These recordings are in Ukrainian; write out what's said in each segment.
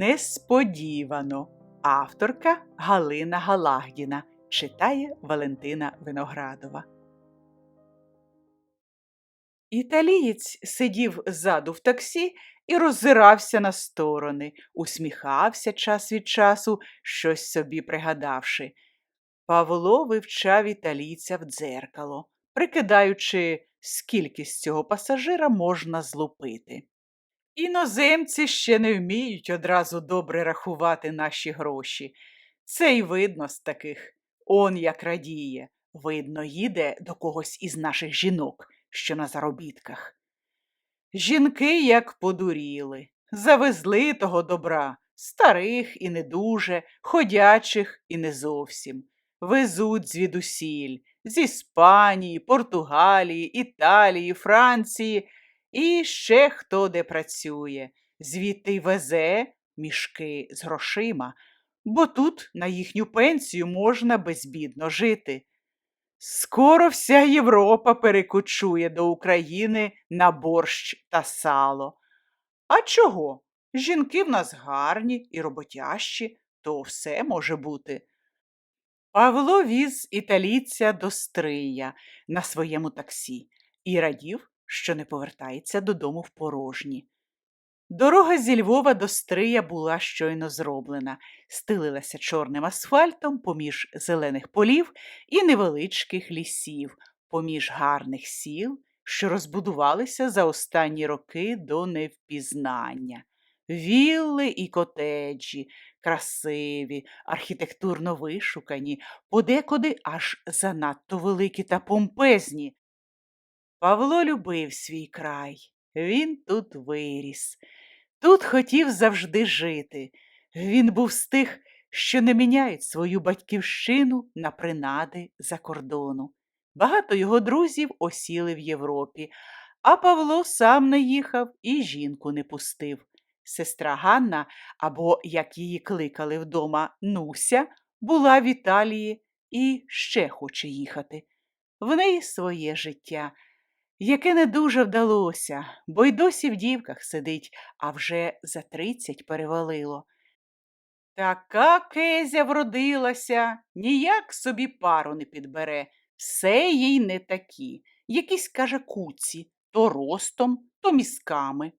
Несподівано. Авторка Галина Галагдіна читає Валентина Виноградова. Італієць сидів ззаду в таксі і роззирався на сторони, усміхався час від часу, щось собі пригадавши. Павло вивчав італійця в дзеркало, прикидаючи, скільки з цього пасажира можна злупити. Іноземці ще не вміють одразу добре рахувати наші гроші. Це й видно з таких. Он як радіє. Видно, їде до когось із наших жінок, що на заробітках. Жінки як подуріли, завезли того добра, старих і не дуже, ходячих і не зовсім. Везуть звідусіль, з Іспанії, Португалії, Італії, Франції і ще хто де працює, звідти везе мішки з грошима, бо тут на їхню пенсію можна безбідно жити. Скоро вся Європа перекочує до України на борщ та сало. А чого? Жінки в нас гарні і роботящі, то все може бути. Павло віз італійця до Стрия на своєму таксі і радів, що не повертається додому в порожні. Дорога зі Львова до Стрия була щойно зроблена, стелилася чорним асфальтом поміж зелених полів і невеличких лісів, поміж гарних сіл, що розбудувалися за останні роки до невпізнання. Вілли і котеджі, красиві, архітектурно вишукані, подекуди аж занадто великі та помпезні. Павло любив свій край, він тут виріс, тут хотів завжди жити. Він був з тих, що не міняють свою батьківщину на принади за кордону. Багато його друзів осіли в Європі, а Павло сам не їхав і жінку не пустив. Сестра Ганна, або, як її кликали вдома, Нуся, була в Італії і ще хоче їхати. В неї своє життя, яке не дуже вдалося, бо й досі в дівках сидить, а вже за тридцять перевалило. Така кезя вродилася, ніяк собі пару не підбере, все їй не такі, якісь, каже, куці, то ростом, то мізками.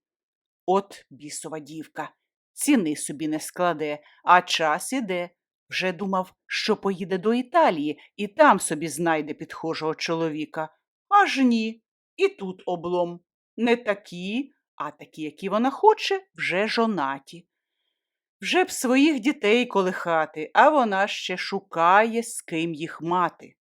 От бісова дівка, ціни собі не складе, а час іде. Вже думав, що поїде до Італії і там собі знайде підхожого чоловіка. Аж ні. І тут облом. Не такі, а такі, які вона хоче, вже жонаті. Вже б своїх дітей колихати, а вона ще шукає, з ким їх мати.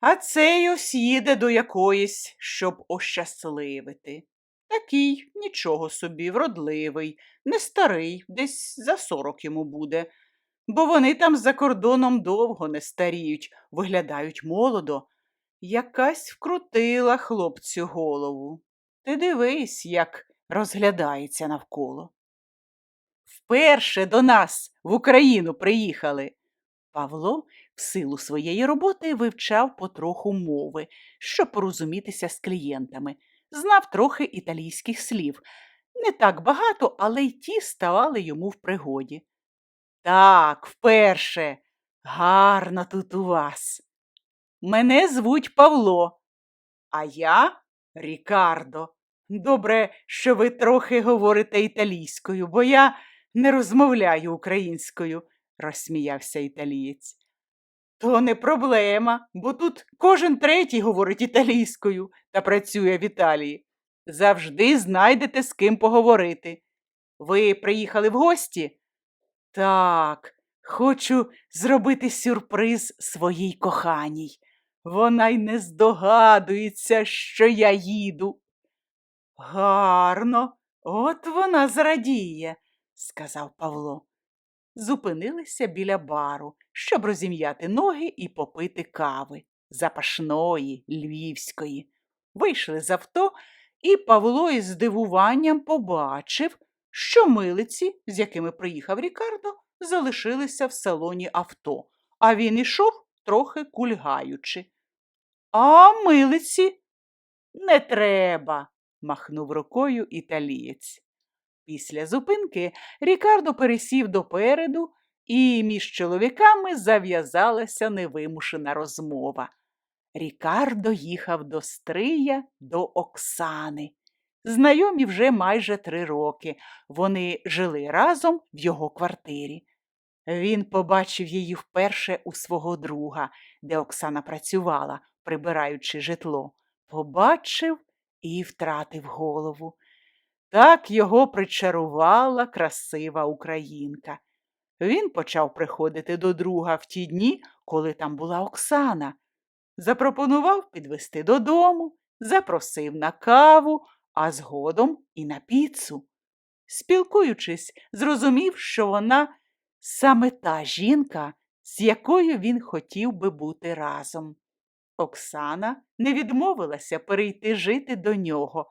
А цей ось їде до якоїсь, щоб ощасливити. Такий, нічого собі, вродливий, не старий, десь за сорок йому буде, бо вони там за кордоном довго не старіють, виглядають молодо. Якась вкрутила хлопцю голову. Ти дивись, як розглядається навколо. Вперше до нас в Україну приїхали. Павло в силу своєї роботи вивчав потроху мови, щоб порозумітися з клієнтами знав трохи італійських слів. Не так багато, але й ті ставали йому в пригоді. Так, вперше, гарно тут у вас. Мене звуть Павло, а я Рікардо. Добре, що ви трохи говорите італійською, бо я не розмовляю українською, розсміявся італієць. То не проблема, бо тут кожен третій говорить італійською та працює в Італії. Завжди знайдете з ким поговорити. Ви приїхали в гості? Так, хочу зробити сюрприз своїй коханій. Вона й не здогадується, що я їду. Гарно, от вона зрадіє, сказав Павло. Зупинилися біля бару, щоб розім'яти ноги і попити кави запашної, львівської. Вийшли з авто, і Павло із здивуванням побачив, що милиці, з якими приїхав Рікардо, залишилися в салоні авто, а він ішов трохи кульгаючи. А милиці не треба, махнув рукою італієць. Після зупинки Рікардо пересів допереду, і між чоловіками зав'язалася невимушена розмова. Рікардо їхав до Стрия до Оксани. Знайомі вже майже три роки. Вони жили разом в його квартирі. Він побачив її вперше у свого друга, де Оксана працювала, прибираючи житло. Побачив і втратив голову. Так його причарувала красива українка. Він почав приходити до друга в ті дні, коли там була Оксана. Запропонував підвести додому, запросив на каву, а згодом і на піцу. Спілкуючись, зрозумів, що вона саме та жінка, з якою він хотів би бути разом. Оксана не відмовилася перейти жити до нього,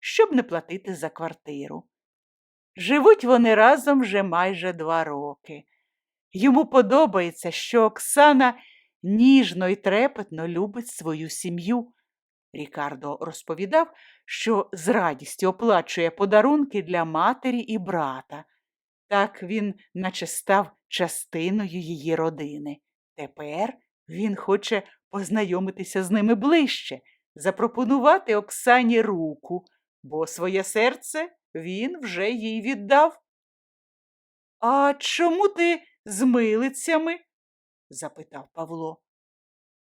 щоб не платити за квартиру. Живуть вони разом вже майже два роки. Йому подобається, що Оксана ніжно і трепетно любить свою сім'ю. Рікардо розповідав, що з радістю оплачує подарунки для матері і брата. Так він наче став частиною її родини. Тепер він хоче познайомитися з ними ближче, запропонувати Оксані руку, бо своє серце він вже їй віддав. А чому ти з милицями? запитав Павло.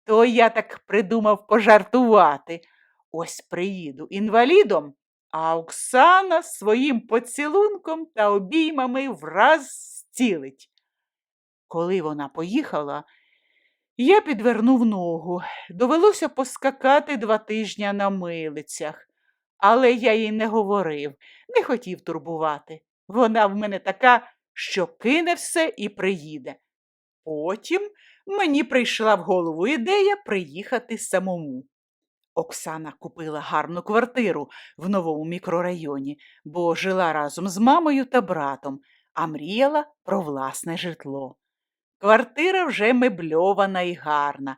То я так придумав пожартувати. Ось приїду інвалідом, а Оксана своїм поцілунком та обіймами враз зцілить. Коли вона поїхала, я підвернув ногу. Довелося поскакати два тижні на милицях, але я їй не говорив, не хотів турбувати. Вона в мене така, що кине все і приїде. Потім мені прийшла в голову ідея приїхати самому. Оксана купила гарну квартиру в новому мікрорайоні, бо жила разом з мамою та братом, а мріяла про власне житло. Квартира вже мебльована і гарна.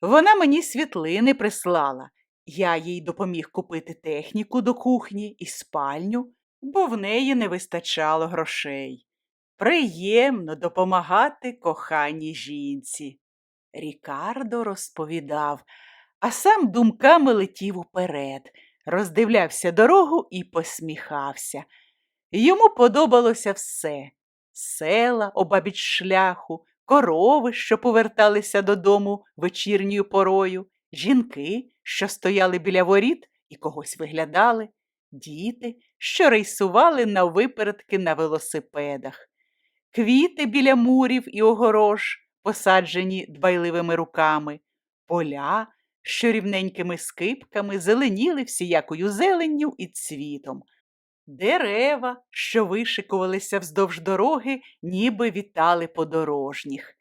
Вона мені світлини прислала. Я їй допоміг купити техніку до кухні і спальню, бо в неї не вистачало грошей. Приємно допомагати коханій жінці. Рікардо розповідав, а сам думками летів уперед, роздивлявся дорогу і посміхався. Йому подобалося все села обабіч шляху, корови, що поверталися додому вечірньою порою, жінки, що стояли біля воріт і когось виглядали, діти, що рейсували на випередки на велосипедах, квіти біля мурів і огорож, посаджені дбайливими руками, поля, що рівненькими скипками зеленіли всіякою зеленню і цвітом, дерева, що вишикувалися вздовж дороги, ніби вітали подорожніх.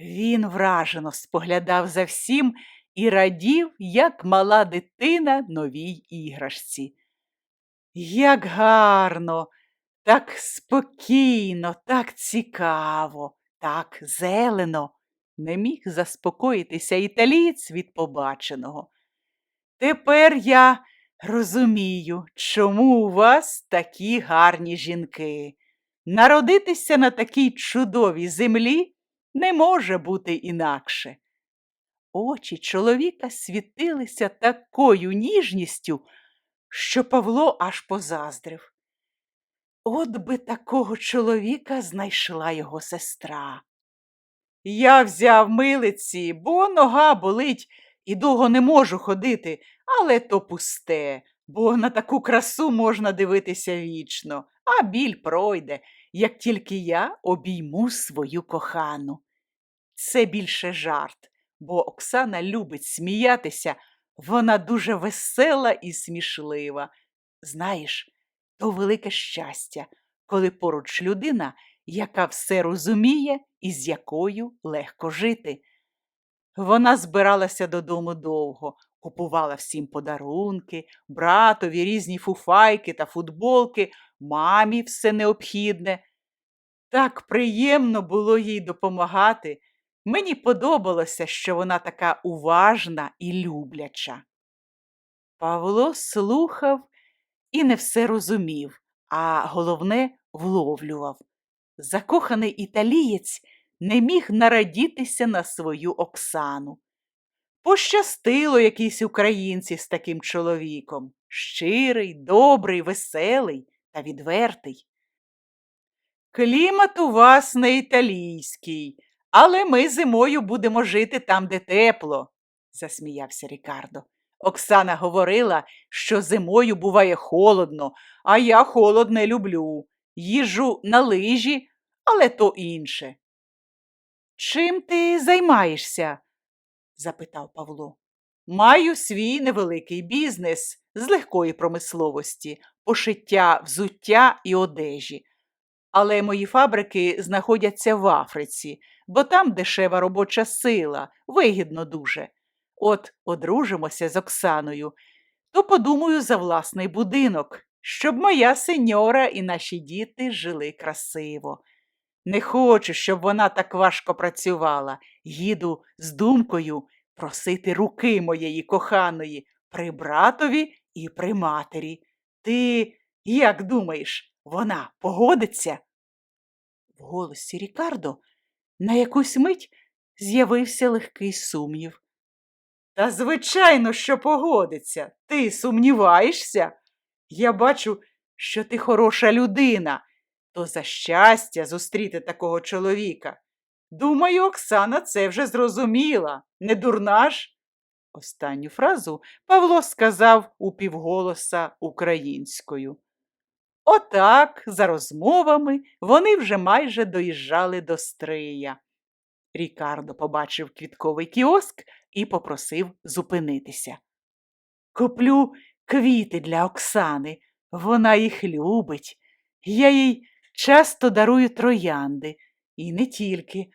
Він вражено споглядав за всім і радів, як мала дитина новій іграшці. Як гарно, так спокійно, так цікаво, так зелено, не міг заспокоїтися італієць від побаченого. Тепер я розумію, чому у вас такі гарні жінки. Народитися на такій чудовій землі не може бути інакше. Очі чоловіка світилися такою ніжністю, що Павло аж позаздрив. От би такого чоловіка знайшла його сестра. Я взяв милиці, бо нога болить і довго не можу ходити, але то пусте, бо на таку красу можна дивитися вічно, а біль пройде, як тільки я обійму свою кохану. Це більше жарт, бо Оксана любить сміятися, вона дуже весела і смішлива. Знаєш, то велике щастя, коли поруч людина, яка все розуміє і з якою легко жити. Вона збиралася додому довго, купувала всім подарунки, братові різні фуфайки та футболки, мамі все необхідне. Так приємно було їй допомагати. Мені подобалося, що вона така уважна і любляча. Павло слухав і не все розумів, а головне вловлював. Закоханий італієць не міг нарадітися на свою Оксану. Пощастило якійсь українці з таким чоловіком щирий, добрий, веселий та відвертий. Клімат у вас не італійський, але ми зимою будемо жити там, де тепло, засміявся Рікардо. Оксана говорила, що зимою буває холодно, а я холод не люблю. Їжу на лижі, але то інше. Чим ти займаєшся? запитав Павло. Маю свій невеликий бізнес з легкої промисловості, пошиття взуття і одежі. Але мої фабрики знаходяться в Африці, бо там дешева робоча сила, вигідно дуже. От одружимося з Оксаною, то подумаю за власний будинок, щоб моя сеньора і наші діти жили красиво. Не хочу, щоб вона так важко працювала. Їду з думкою просити руки моєї коханої при братові і при матері. Ти як думаєш, вона погодиться? В голосі Рікардо на якусь мить з'явився легкий сумнів. Та, звичайно, що погодиться. Ти сумніваєшся? Я бачу, що ти хороша людина, то за щастя зустріти такого чоловіка. Думаю, Оксана це вже зрозуміла, не дурна ж? Останню фразу Павло сказав упівголоса українською. Отак, за розмовами, вони вже майже доїжджали до Стрия. Рікардо побачив квітковий кіоск і попросив зупинитися. Куплю квіти для Оксани, вона їх любить. Я їй часто дарую троянди, і не тільки.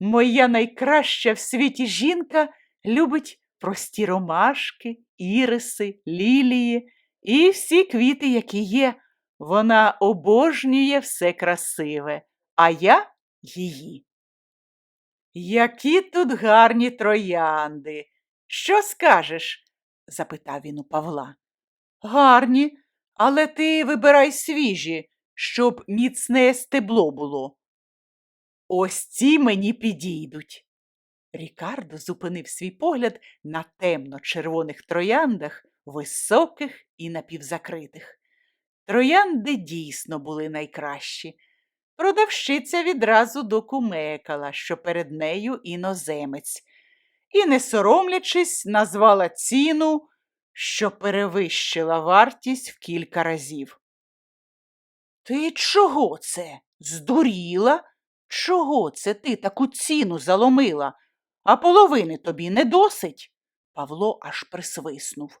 Моя найкраща в світі жінка любить прості ромашки, іриси, лілії і всі квіти, які є. Вона обожнює все красиве, а я її. Які тут гарні троянди. Що скажеш? запитав він у Павла. Гарні, але ти вибирай свіжі, щоб міцне стебло було. Ось ці мені підійдуть. Рікардо зупинив свій погляд на темно-червоних трояндах, високих і напівзакритих. Троянди дійсно були найкращі. Продавщиця відразу докумекала, що перед нею іноземець, і, не соромлячись, назвала ціну, що перевищила вартість в кілька разів. Ти чого це? Здуріла? Чого це ти таку ціну заломила? А половини тобі не досить? Павло аж присвиснув.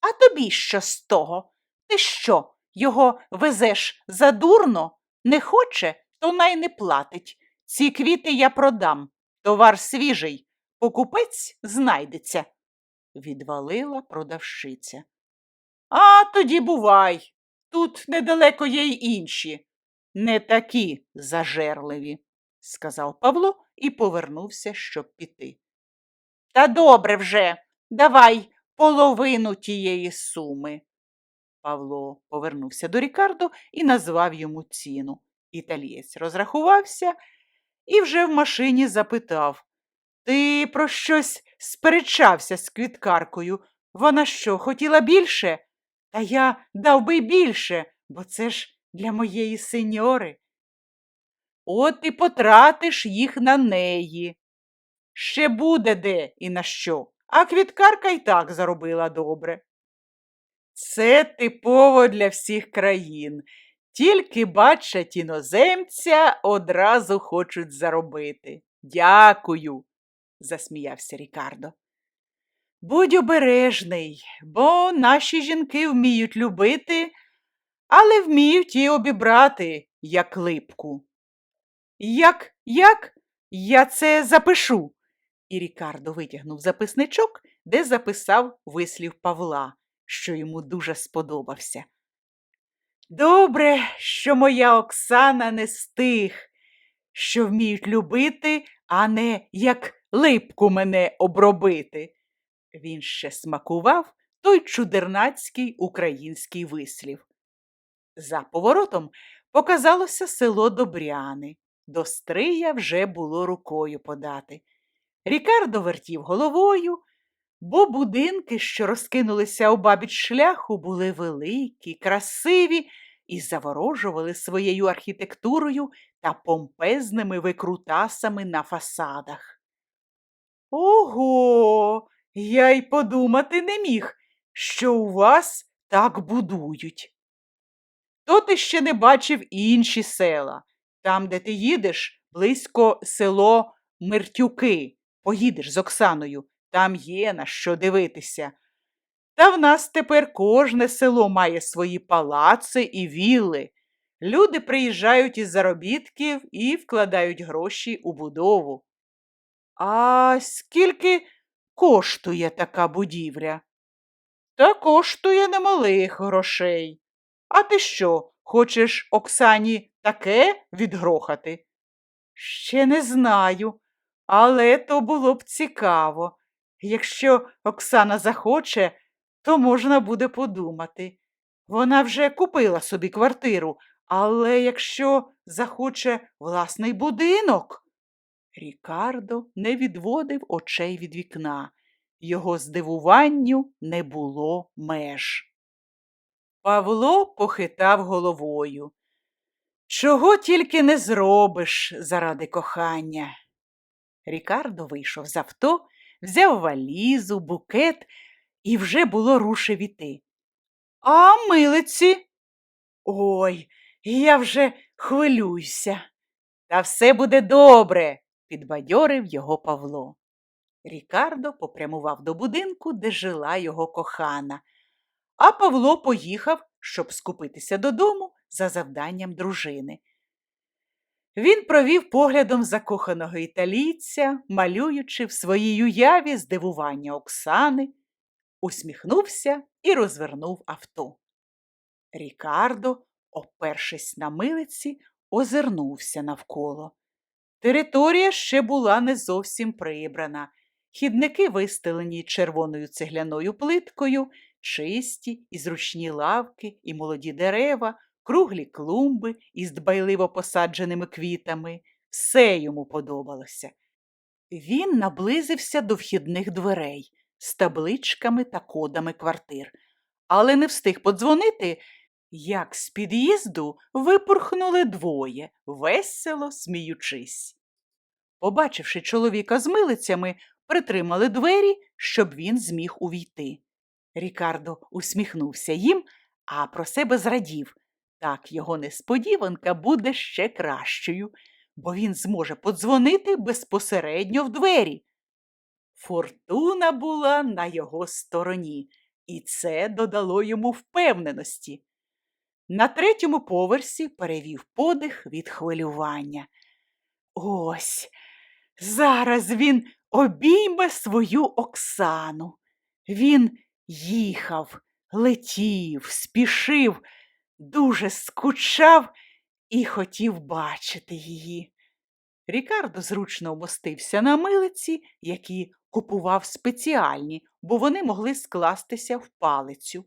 А тобі що з того? Ти що, його везеш задурно? Не хоче, то най не платить. Ці квіти я продам. Товар свіжий. Покупець знайдеться, відвалила продавщиця. А тоді бувай. Тут недалеко є й інші. Не такі зажерливі, сказав Павло і повернувся, щоб піти. Та добре вже, давай половину тієї суми. Павло повернувся до Рікардо і назвав йому ціну. Італієць розрахувався і вже в машині запитав Ти про щось сперечався з квіткаркою. Вона що, хотіла більше? Та я дав би більше, бо це ж для моєї сеньори. От і потратиш їх на неї. Ще буде де і на що, а квіткарка й так заробила добре. Це типово для всіх країн. Тільки бачать іноземця, одразу хочуть заробити. Дякую, засміявся Рікардо. Будь обережний, бо наші жінки вміють любити, але вміють і обібрати, як липку. Як, як? Я це запишу. І Рікардо витягнув записничок, де записав вислів Павла, що йому дуже сподобався. Добре, що моя Оксана не з тих, що вміють любити, а не як липку мене обробити. Він ще смакував той чудернацький український вислів. За поворотом показалося село Добряни. До Стрия вже було рукою подати. Рікардо вертів головою, бо будинки, що розкинулися обабіч шляху, були великі, красиві і заворожували своєю архітектурою та помпезними викрутасами на фасадах. Ого, я й подумати не міг, що у вас так будують. То ти ще не бачив інші села. Там, де ти їдеш, близько село Мертюки. Поїдеш з Оксаною, там є на що дивитися. Та в нас тепер кожне село має свої палаци і вілли. Люди приїжджають із заробітків і вкладають гроші у будову. А скільки коштує така будівля? Та коштує немалих грошей. А ти що, хочеш Оксані таке відгрохати? Ще не знаю, але то було б цікаво. Якщо Оксана захоче, то можна буде подумати. Вона вже купила собі квартиру, але якщо захоче власний будинок. Рікардо не відводив очей від вікна. Його здивуванню не було меж. Павло похитав головою. Чого тільки не зробиш заради кохання. Рікардо вийшов з авто, взяв валізу, букет і вже було рушив іти. А милиці? Ой, я вже хвилююся. Та все буде добре, підбадьорив його Павло. Рікардо попрямував до будинку, де жила його кохана, а Павло поїхав, щоб скупитися додому за завданням дружини. Він провів поглядом закоханого італійця, малюючи в своїй уяві здивування Оксани, усміхнувся і розвернув авто. Рікардо, опершись на милиці, озирнувся навколо. Територія ще була не зовсім прибрана. Хідники вистелені червоною цегляною плиткою, чисті і зручні лавки, і молоді дерева, круглі клумби із дбайливо посадженими квітами. Все йому подобалося. Він наблизився до вхідних дверей з табличками та кодами квартир, але не встиг подзвонити, як з під'їзду випорхнули двоє, весело сміючись. Побачивши чоловіка з милицями, притримали двері, щоб він зміг увійти. Рікардо усміхнувся їм, а про себе зрадів. Так його несподіванка буде ще кращою, бо він зможе подзвонити безпосередньо в двері. Фортуна була на його стороні, і це додало йому впевненості. На третьому поверсі перевів подих від хвилювання. Ось зараз він обійме свою Оксану. Він їхав, летів, спішив, дуже скучав і хотів бачити її. Рікардо зручно вмостився на милиці, які купував спеціальні, бо вони могли скластися в палицю.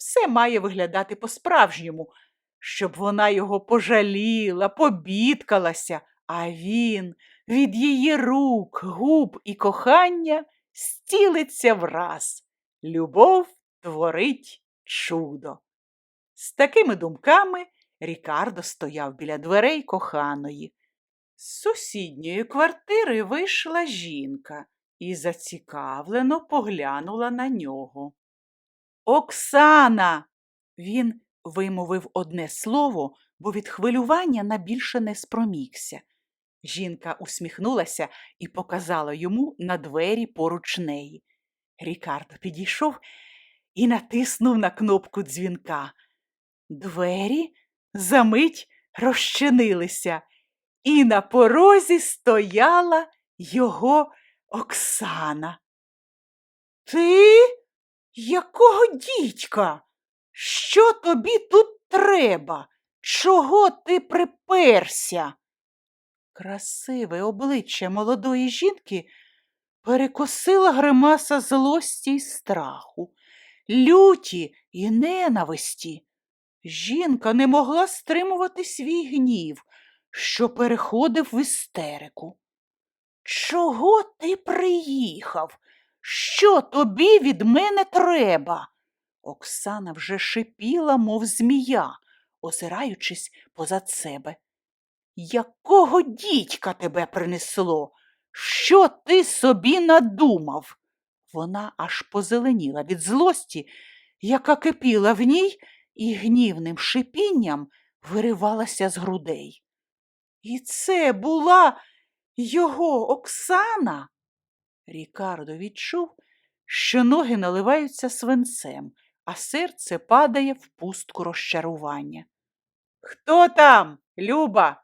Все має виглядати по-справжньому, щоб вона його пожаліла, побідкалася, а він від її рук, губ і кохання стілиться враз. Любов творить чудо. З такими думками Рікардо стояв біля дверей коханої. З сусідньої квартири вийшла жінка і зацікавлено поглянула на нього. Оксана. Він вимовив одне слово, бо від хвилювання на більше не спромігся. Жінка усміхнулася і показала йому на двері поруч неї. Рікардо підійшов і натиснув на кнопку дзвінка. Двері за мить розчинилися, і на порозі стояла його Оксана. Ти? Якого дідька? Що тобі тут треба? Чого ти приперся? Красиве обличчя молодої жінки перекосила гримаса злості й страху, люті і ненависті. Жінка не могла стримувати свій гнів, що переходив в істерику. Чого ти приїхав? Що тобі від мене треба? Оксана вже шипіла, мов змія, озираючись позад себе. Якого дідька тебе принесло? Що ти собі надумав? Вона аж позеленіла від злості, яка кипіла в ній і гнівним шипінням виривалася з грудей. І це була його Оксана. Рікардо відчув, що ноги наливаються свинцем, а серце падає в пустку розчарування. Хто там, Люба?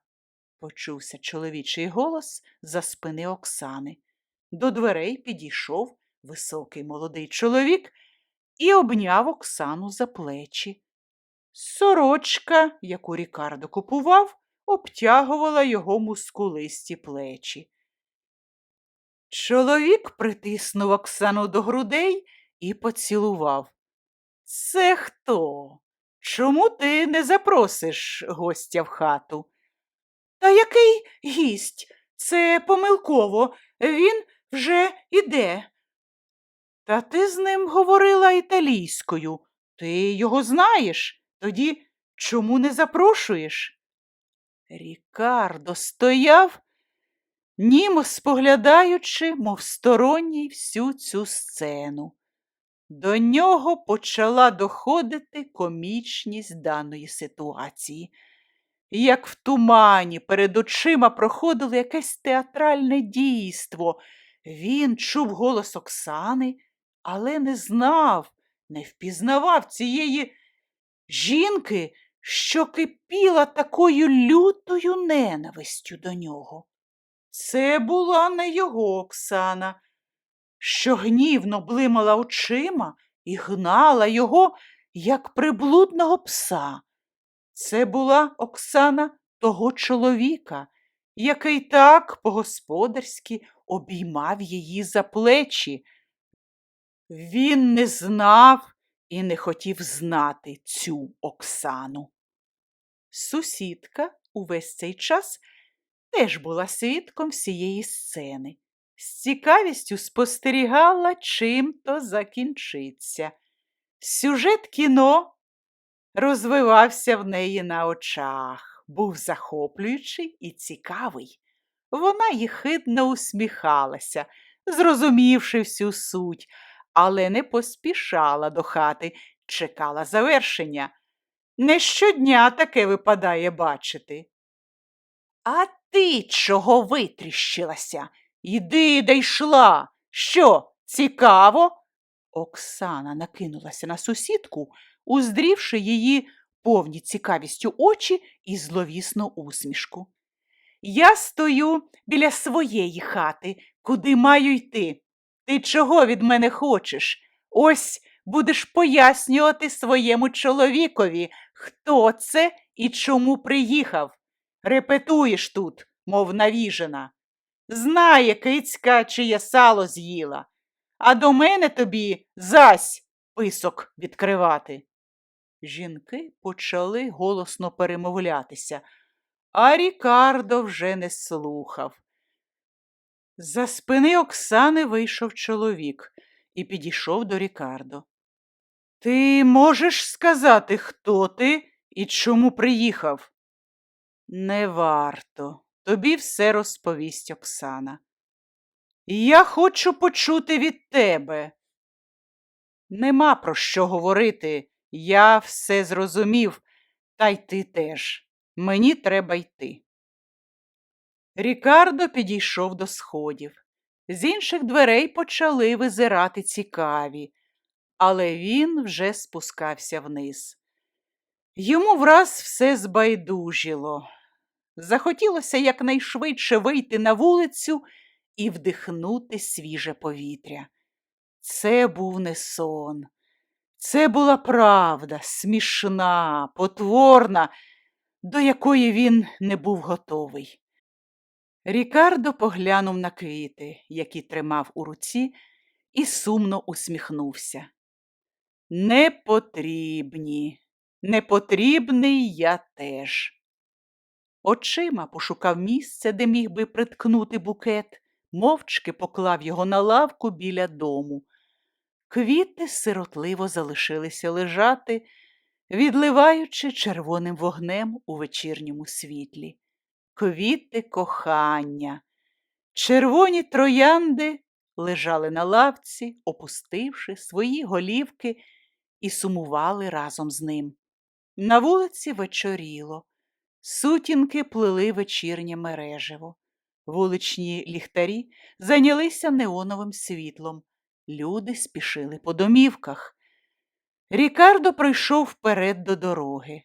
почувся чоловічий голос за спини Оксани. До дверей підійшов високий молодий чоловік і обняв Оксану за плечі. Сорочка, яку Рікардо купував, обтягувала його мускулисті плечі. Чоловік притиснув Оксану до грудей і поцілував. Це хто? Чому ти не запросиш гостя в хату? Та який гість? Це помилково. Він вже іде. Та ти з ним говорила італійською. Ти його знаєш? Тоді чому не запрошуєш? Рікардо стояв, німо споглядаючи, мов сторонній всю цю сцену. До нього почала доходити комічність даної ситуації. Як в тумані перед очима проходило якесь театральне дійство. Він чув голос Оксани, але не знав, не впізнавав цієї жінки, що кипіла такою лютою ненавистю до нього. Це була не його Оксана, що гнівно блимала очима і гнала його, як приблудного пса. Це була Оксана того чоловіка, який так по-господарськи обіймав її за плечі. Він не знав і не хотів знати цю Оксану. Сусідка увесь цей час теж була свідком всієї сцени. З цікавістю спостерігала, чим то закінчиться. Сюжет кіно розвивався в неї на очах, був захоплюючий і цікавий. Вона їхидно усміхалася, зрозумівши всю суть, але не поспішала до хати, чекала завершення. Не щодня таке випадає бачити. А ти чого витріщилася? Іди, де йшла. Що, цікаво? Оксана накинулася на сусідку, уздрівши її повні цікавістю очі і зловісну усмішку. Я стою біля своєї хати, куди маю йти. Ти чого від мене хочеш? Ось будеш пояснювати своєму чоловікові, хто це і чому приїхав. Репетуєш тут, мов навіжена. Знає кицька, чиє сало з'їла, а до мене тобі зась писок відкривати. Жінки почали голосно перемовлятися, а Рікардо вже не слухав. За спини Оксани вийшов чоловік і підійшов до Рікардо. Ти можеш сказати, хто ти і чому приїхав? Не варто. Тобі все розповість Оксана. Я хочу почути від тебе. Нема про що говорити. Я все зрозумів, та й ти теж. Мені треба йти. Рікардо підійшов до сходів. З інших дверей почали визирати цікаві, але він вже спускався вниз. Йому враз все збайдужило. Захотілося якнайшвидше вийти на вулицю і вдихнути свіже повітря. Це був не сон. Це була правда, смішна, потворна, до якої він не був готовий. Рікардо поглянув на квіти, які тримав у руці, і сумно усміхнувся. Не потрібні, непотрібний я теж. Очима пошукав місце, де міг би приткнути букет, мовчки поклав його на лавку біля дому. Квіти сиротливо залишилися лежати, відливаючи червоним вогнем у вечірньому світлі. Квіти кохання. Червоні троянди лежали на лавці, опустивши свої голівки, і сумували разом з ним. На вулиці вечоріло, сутінки плели вечірнє мережево. Вуличні ліхтарі зайнялися неоновим світлом. Люди спішили по домівках. Рікардо прийшов вперед до дороги.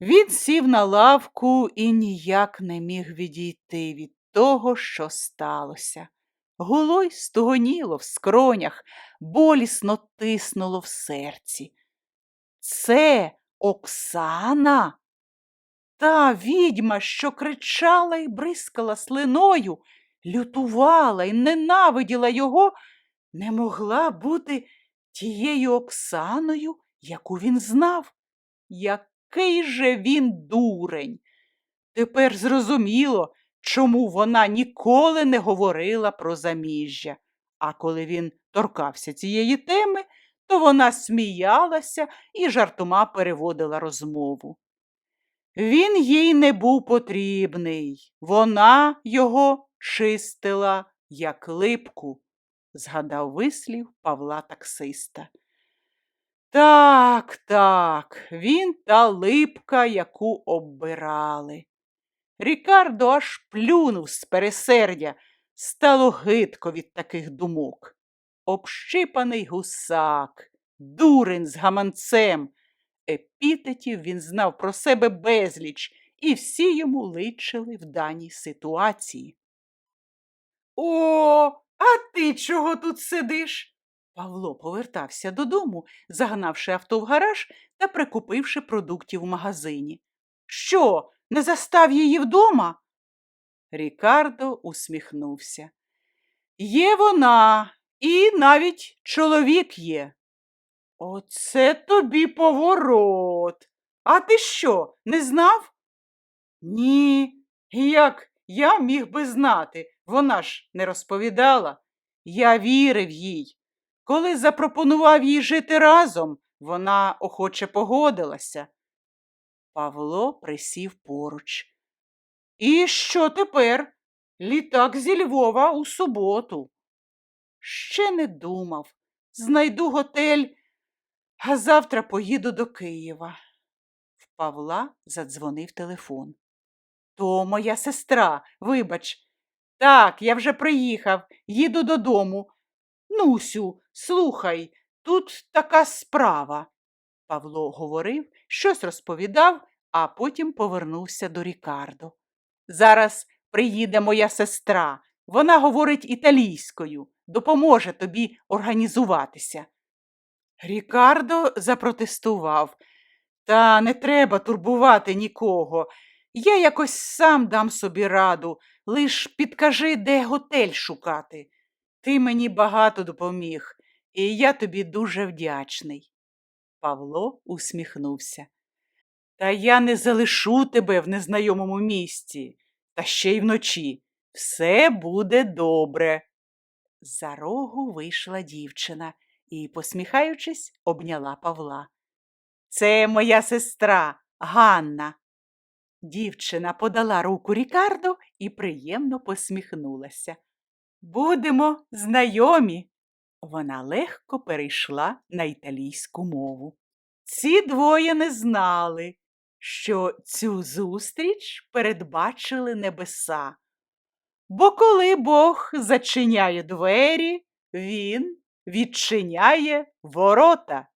Він сів на лавку і ніяк не міг відійти від того, що сталося. Гуло й стогоніло в скронях, болісно тиснуло в серці. Це Оксана? Та відьма, що кричала і бризкала слиною, лютувала і ненавиділа його, не могла бути тією Оксаною, яку він знав. Який же він дурень. Тепер зрозуміло, чому вона ніколи не говорила про заміжжя. А коли він торкався цієї теми, то вона сміялася і жартома переводила розмову. Він їй не був потрібний, вона його чистила, як липку, згадав вислів Павла таксиста. Так, так, він та липка, яку оббирали. Рікардо аж плюнув з пересердя, стало гидко від таких думок. Общипаний гусак, дурень з гаманцем. Епітетів він знав про себе безліч, і всі йому личили в даній ситуації. О, а ти чого тут сидиш? Павло повертався додому, загнавши авто в гараж та прикупивши продуктів в магазині. Що, не застав її вдома? Рікардо усміхнувся. Є вона, і навіть чоловік є. Оце тобі поворот. А ти що, не знав? Ні, як я міг би знати, вона ж не розповідала. Я вірив їй. Коли запропонував їй жити разом, вона охоче погодилася. Павло присів поруч. І що тепер? Літак зі Львова у суботу. Ще не думав. Знайду готель, а завтра поїду до Києва. В Павла задзвонив телефон. То моя сестра, вибач. Так, я вже приїхав, їду додому. Нусю, слухай, тут така справа. Павло говорив, щось розповідав, а потім повернувся до Рікардо. Зараз приїде моя сестра. Вона говорить італійською, допоможе тобі організуватися. Рікардо запротестував. Та не треба турбувати нікого. Я якось сам дам собі раду, лиш підкажи, де готель шукати. Ти мені багато допоміг, і я тобі дуже вдячний. Павло усміхнувся. Та я не залишу тебе в незнайомому місці, та ще й вночі. Все буде добре. За рогу вийшла дівчина і, посміхаючись, обняла Павла. Це моя сестра Ганна. Дівчина подала руку Рікардо і приємно посміхнулася. Будемо знайомі. Вона легко перейшла на італійську мову. Ці двоє не знали, що цю зустріч передбачили небеса. Бо коли Бог зачиняє двері, він відчиняє ворота.